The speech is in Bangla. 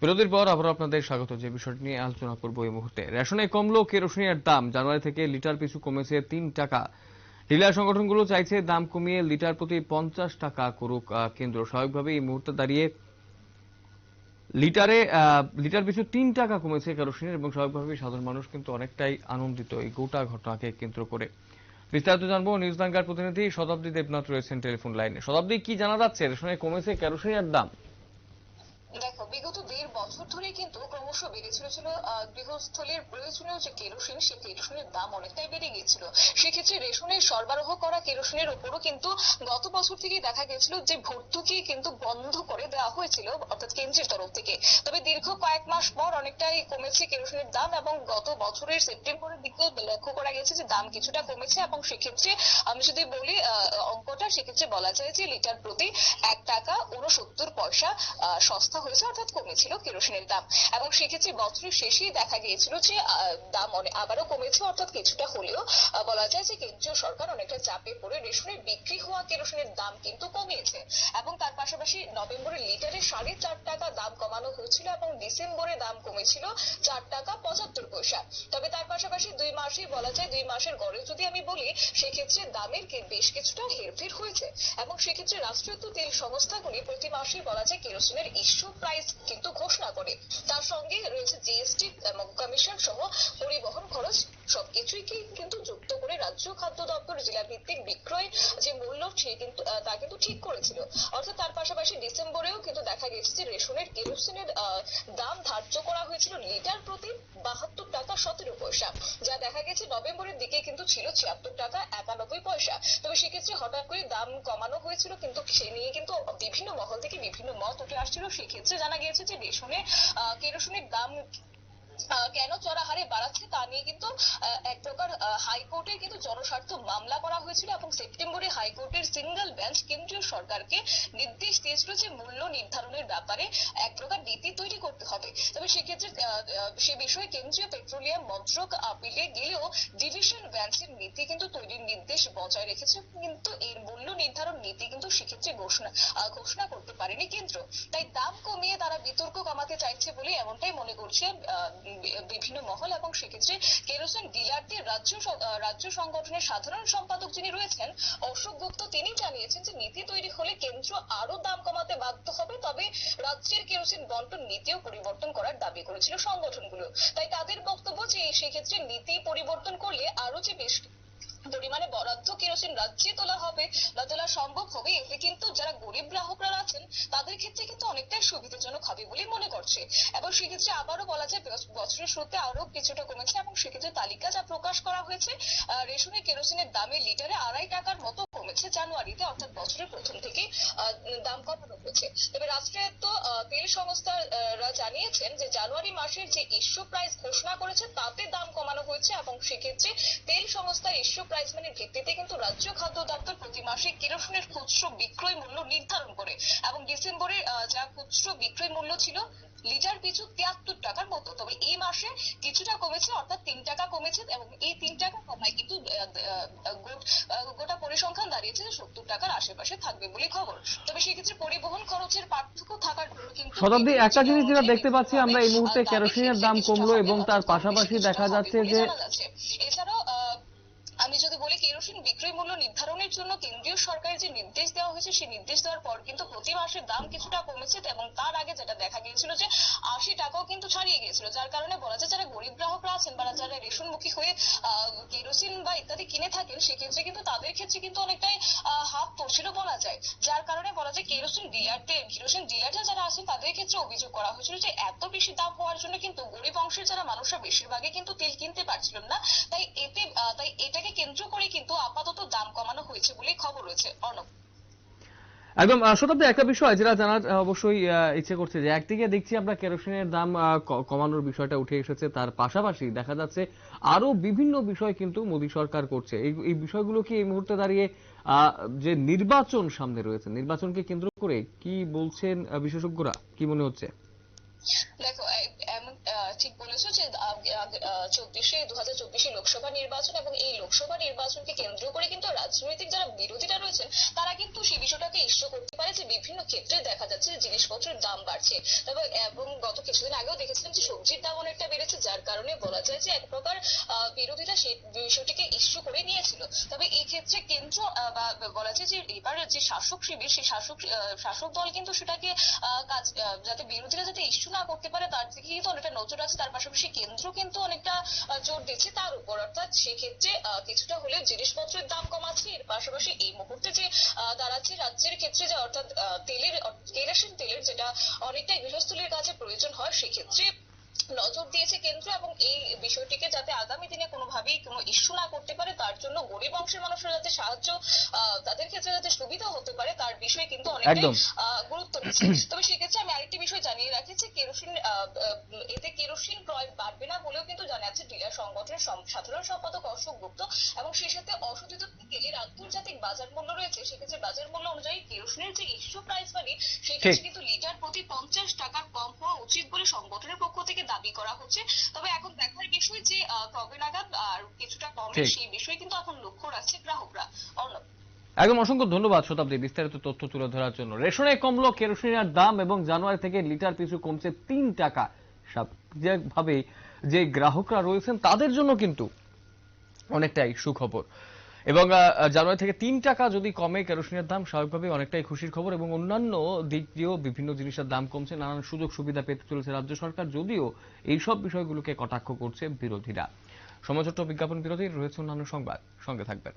বিরতির পর আবার আপনাদের স্বাগত। যে বিষয়টি নিয়ে আলোচনা করব এই মুহূর্তে। রেশনে কমলো কেরোসিনের দাম। জানুয়ারি থেকে লিটার পিছু কমেছে তিন টাকা। ডিলার সংগঠনগুলো চাইছে দাম কমিয়ে লিটার প্রতি পঞ্চাশ টাকা করুক কেন্দ্র। স্বাভাবিকভাবে এই মুহূর্তে দাঁড়িয়ে লিটারে লিটার পিছু তিন টাকা কমেছে কেরোসিনের এবং স্বাভাবিকভাবে সাধারণ মানুষ কিন্তু অনেকটাই আনন্দিত এই গোটা ঘটনাকে কেন্দ্র করে। বিস্তারিত জানব নিউজ বাংলার প্রতিনিধি শতাব্দী দেবনাথ রয়েছেন টেলিফোন লাইনে। শতাব্দী, কি জানা যাচ্ছে? রেশনে কমেছে কেরোসিনের দাম। বছর ধরে কিন্তু ক্রমশ বেড়ে চলেছিল গৃহস্থলীর প্রয়োজনীয় যে কেরোসিন, সেই কেরোসিনের দাম অনেকটাই বেড়ে গিয়েছিল। সেক্ষেত্রে রেশনের সরবরাহ করা কেরোসিনের উপরও কিন্তু গত বছর থেকেই দেখা গেছিল যে ভর্তুকি কিন্তু বন্ধ করে দেওয়া হয়েছিল, অর্থাৎ কেন্দ্রের তরফ থেকে। তবে দীর্ঘ কয়েক মাস পর অনেকটাই কমেছে কেরোসিনের দাম এবং গত বছরের সেপ্টেম্বরের দিকে লক্ষ্য করা গেছে যে দাম কিছুটা কমেছে এবং সেক্ষেত্রে আমি যদি বলি অঙ্কটা, সেক্ষেত্রে বলা যায় যে লিটার প্রতি এক টাকা উনসত্তর পয়সা সস্তা হয়েছে, অর্থাৎ কমেছিল কেরোসিনের দাম। এবং সেক্ষেত্রে বছরের শেষেই দেখা গিয়েছিল যে দাম আবারও কমেছে, অর্থাৎ কিছুটা হলেও বলা যায় যে কেন্দ্রীয় সরকার অনেকটা চাপে পড়ে রেশনের বিক্রি হওয়া কেরোসিনের দাম কিন্তু কমিয়েছে। এবং তার পাশাপাশি নভেম্বরে লিটারে সাড়ে চার টাকা দাম কমানো হয়েছিল এবং ডিসেম্বরে দাম কমেছিল চার টাকা পঁচাত্তর পয়সা। তবে তার পাশাপাশি দুই মাসেই বলা যায় দুই মাসের গড়ে যদি আমি বলি, সেক্ষেত্রে দামের বেশ কিছুটা হেরফের হয়েছে। এবং সেক্ষেত্রে রাষ্ট্রায়ত্ত তেল সংস্থাগুলি প্রতি মাসেই বলা যায় কেরোসিনের ইস্যু প্রাইস কিন্তু ঘোষণা করে তার সঙ্গে রয়েছে জিএসটি এবং কমিশন সহ পরিবহন খরচ, সবকিছুই কিন্তু যুক্ত করে রাজ্য খাদ্য দপ্তর জেলা ভিত্তিক বিক্রয় যে মূল্য, সে কিন্তু তা কিন্তু ঠিক করেছিল। অর্থাৎ তার পাশাপাশি ডিসেম্বরেও কিন্তু দেখা গেছে যে রেশনের কেরোসিনের দাম ধার্য করা হয়েছিল লিটার প্রতি বাহাত্তর টাকা সতেরো পয়সা, যা দেখা গেছে নভেম্বরের দিকে কিন্তু ছিল ছিয়াত্তর টাকা একানব্বই সেক্ষেত্রে হঠাৎ করে দাম কমানো হয়েছিল কিন্তু সে নিয়ে কিন্তু বিভিন্ন মহল থেকে বিভিন্ন মত উঠে আসছিল। সেক্ষেত্রে জানা গিয়েছে যে রেশনে আহ, কেরোসিনের দাম কেন চড়া হারে বাড়াচ্ছে তা নিয়ে কিন্তু এক প্রকার হাইকোর্টে কিন্তু জনস্বার্থ মামলা করা হয়েছিল এবং সেপ্টেম্বরে হাইকোর্টের সিঙ্গেল বেঞ্চ কেন্দ্রীয় সরকারকে নির্দেশ দিয়েছিল যে মূল্য নির্ধারণের ব্যাপারে এক প্রকার নীতি তৈরি করতে হবে। তবে সেক্ষেত্রে সে বিষয়ে কেন্দ্রীয় পেট্রোলিয়াম মন্ত্রক আপিলে গেলেও ডিভিশন বেঞ্চের নীতি কিন্তু তৈরির নির্দেশ বজায় রেখেছে, কিন্তু এর মূল্য নির্ধারণ নীতি কিন্তু সেক্ষেত্রে ঘোষণা ঘোষণা করতে পারেনি কেন্দ্র। তাই দাম কমিয়ে তারা বিতর্ক কমাতে চাইছে বলে এমনটাই মনে করছে বিভিন্ন মহল এবং সেক্ষেত্রে কেরোসিন ডিলারদের রাজ্য রাজ্য সংগঠনের সাধারণ সম্পাদক যিনি রয়েছেন, অশোক গুপ্ত, তিনি জানিয়েছেন যে নীতি তৈরি হলে কেন্দ্র আরও দাম কমাতে বাধ্য হবে, তবে রাজ্যের কেরোসিন বন্টন নীতিও পরিবর্তন করার দাবি করেছিল সংগঠনগুলো। তাই তাদের বক্তব্য যে সেক্ষেত্রে নীতি পরিবর্তন করলে আরও যে বেশ পরিমাণে বরাদ্দ কেরোসিন রাজ্যে তোলা হবে, বা তোলা সম্ভব হবে, এতে কিন্তু যারা গরিব গ্রাহকরা আছেন, তাদের ক্ষেত্রে কিন্তু অনেকটাই সুবিধাজনক হবে বলে মনে করছে। এবং সেক্ষেত্রে আবারও বলা যায় বছরের শুরুতে আরও কিছুটা কমেছে, এবং সেক্ষেত্রে তালিকা যা প্রকাশ করা হয়েছে রেশনে কেরোসিনের দামে লিটারে আড়াই টাকার মতো কমেছে জানুয়ারিতে, অর্থাৎ বছরের প্রথম থেকে দাম কমানো হয়েছে তবে রাষ্ট্রায়ত্ত তেল সংস্থারা জানিয়েছেন যে জানুয়ারি মাসের যে ইস্যু প্রাইস ঘোষণা করেছে, তাতে দাম কমানো হয়েছে এবং সেক্ষেত্রে তেল সংস্থার ইস্যু প্রাইস মানের ভিত্তিতে কিন্তু রাজ্য খাদ্য দপ্তর প্রতি মাসে কেরোসিনের খুচরো বিক্রয় মূল্য নির্ধারণ করে এবং ডিসেম্বরে যা খুচরো বিক্রয় মূল্য ছিল লিটার পিছু তিয়াত্তর টাকার মতো। তবে এই মাসে কিছুটা কমেছে, অর্থাৎ তিন টাকা কমেছে এবং এই তিন টাকা কমায় কিন্তু গোটা পরিসংখ্যান দাঁড়িয়েছে যে সত্তর টাকার আশেপাশে থাকবে বলে খবর। তবে সেক্ষেত্রে পরিবহন খরচের পার্থক্য থাকার কিন্তু শতাব্দী একটা জিনিস যেটা দেখতে পাচ্ছি আমরা এই মুহূর্তে কেরোসিনের দাম কমলো এবং তার পাশাপাশি দেখা যাচ্ছে যে এছাড়াও আমি যদি বলি কেরোসিন বিক্রয় মূল্য নির্ধারণের জন্য কেন্দ্রীয় সরকারের যে নির্দেশ দেওয়া হয়েছে, সেই নির্দেশ দেওয়ার পর কিন্তু প্রতি মাসের দাম কিছুটা কমেছে এবং তার আগে যেটা দেখা গিয়েছিল যে আশি টাকাও কিন্তু ছাড়িয়ে গিয়েছিল, যার কারণে বলা যায় যারা গরিব গ্রাহকরা আছেন বা যারা রেশনমুখী হয়ে কেরোসিন বা ইত্যাদি কিনে থাকেন, সেক্ষেত্রে কিন্তু তাদের ক্ষেত্রে কিন্তু অনেকটাই হাত পড়ছিল বলা যায়। যার কারণে বলা যায় কেরোসিন ডিলারদের, কেরোসিন ডিলাররা যারা আছেন, তাদের ক্ষেত্রে অভিযোগ করা হয়েছিল যে এত বেশি দাম হওয়ার জন্য কিন্তু গরিব অংশের যারা মানুষরা বেশিরভাগই কিন্তু তেল কিনতে পারছিলেন না। তাই এতে তাই এটাকে কেন্দ্র করে কিন্তু আপাতত দাম কমানো হয়েছে বলেই খবর রয়েছে। অর্ণব। একদম শতাব্দী একটা বিষয় যেটা জানার অবশ্যই ইচ্ছে করছে যে একদিকে দেখছি আমরা কেরোসিনের দাম কমানোর বিষয়টা উঠে এসেছে তার পাশাপাশি দেখা যাচ্ছে আরও বিভিন্ন বিষয় কিন্তু মোদী সরকার করছে। এই বিষয়গুলো কি এই মুহূর্তে দাঁড়িয়ে আহ, যে নির্বাচন সামনে রয়েছে নির্বাচনকে কেন্দ্র করে কি বলছেন বিশেষজ্ঞরা? কি মনে হচ্ছে? দেখো ঠিক বলেছ যে চব্বিশে দু হাজার চব্বিশে লোকসভা নির্বাচন এবং এই লোকসভা নির্বাচনকে কেন্দ্র করে কিন্তু রাজনৈতিক যারা বিরোধীরা রয়েছেন, তারা কিন্তু সেই বিষয়টাকে ইস্যু করতে পারে যে বিভিন্ন ক্ষেত্রে দেখা যাচ্ছে যে জিনিসপত্রের দাম বাড়ছে। তবে, এবং গত কিছুদিন আগেও দেখেছিলাম যে সবজির দাম অনেকটা বেড়েছে, যার কারণে বলা যায় যে এক প্রকার বিরোধীরা সেই বিষয়টিকে ইস্যু করে নিয়েছিল। তবে এই ক্ষেত্রে কেন্দ্র বা বলা যায় যে এবার যে শাসক শিবির, সেই শাসক শাসক দল কিন্তু সেটাকে কাজ যাতে বিরোধীরা যাতে ইস্যু না করতে পারে, তার দিকে কিন্তু অনেকটা আছে তার পাশাপাশি কেন্দ্র কিন্তু অনেকটা জোর দিচ্ছে তার উপর। অর্থাৎ সেক্ষেত্রে কিছুটা হলে জিনিসপত্রের দাম কমাচ্ছে। এর পাশাপাশি এই মুহূর্তে যে দাঁড়াচ্ছে রাজ্যের ক্ষেত্রে যে, অর্থাৎ তেলের কেরোসিন তেলের যেটা অনেকটাই গৃহস্থলীর কাছে প্রয়োজন হয়, সেক্ষেত্রে নজর দিয়েছে কেন্দ্র এবং এই বিষয়টিকে যাতে আগামী দিনে কোনোভাবেই কোনো ইস্যু না করতে পারে তার জন্য গরিব অংশের মানুষের যাতে সাহায্য তাদের ক্ষেত্রে যাতে সুবিধা হতে পারে তার বিষয়ে কিন্তু অনেকটাই গুরুত্ব দিচ্ছে। তবে সেক্ষেত্রে আমি আরেকটি বিষয় জানিয়ে রাখি যে কেরোসিন এতে কেরোসিন ক্রয় বাড়বে না বলেও কিন্তু জানা যাচ্ছে ডিলার সংগঠনের সাধারণ সম্পাদক অশোক গুপ্ত এবং সেই সাথে অশোধিত তেলের আন্তর্জাতিক বাজার মূল্য রয়েছে। সেক্ষেত্রে বাজার মূল্য অনুযায়ী কেরোসিনের যে ইস্যু প্রাইস মানে সেক্ষেত্রে কিন্তু লিটার প্রতি পঞ্চাশ টাকা কম হওয়া উচিত বলে সংগঠনের পক্ষ থেকে দাবি করা হচ্ছে। তবে এখন দেখার বিষয় যে কবে নাগাদ আর কিছুটা কমে সেই বিষয়ে কিন্তু এখন লক্ষ্য রাখছে গ্রাহকরা। অর্ণব। একদম অসংখ্য ধন্যবাদ শতাব্দী। বিস্তারিত তথ্য তুলে ধরার জন্য। রেশনে কমলো কেরোসিনের দাম এবং জানুয়ারি থেকে লিটার পিছু কমছে তিন টাকা। স্বাভাবিকভাবেই যে গ্রাহকরা রয়েছেন তাদের জন্য কিন্তু অনেকটাই সুখবর। এবং জানুয়ারি থেকে তিন টাকা যদি কমে কেরোসিনের দাম, স্বাভাবিকভাবেই অনেকটাই খুশির খবর এবং অন্যান্য দিক দিয়েও বিভিন্ন জিনিসের দাম কমছে, নানান সুযোগ সুবিধা পেতে চলেছে রাজ্য সরকার, যদিও এইসব বিষয়গুলোকে কটাক্ষ করছে বিরোধীরা। সমাজত্ব বিজ্ঞাপন বিরোধী রয়েছে অন্যান্য সংবাদ, সঙ্গে থাকবেন।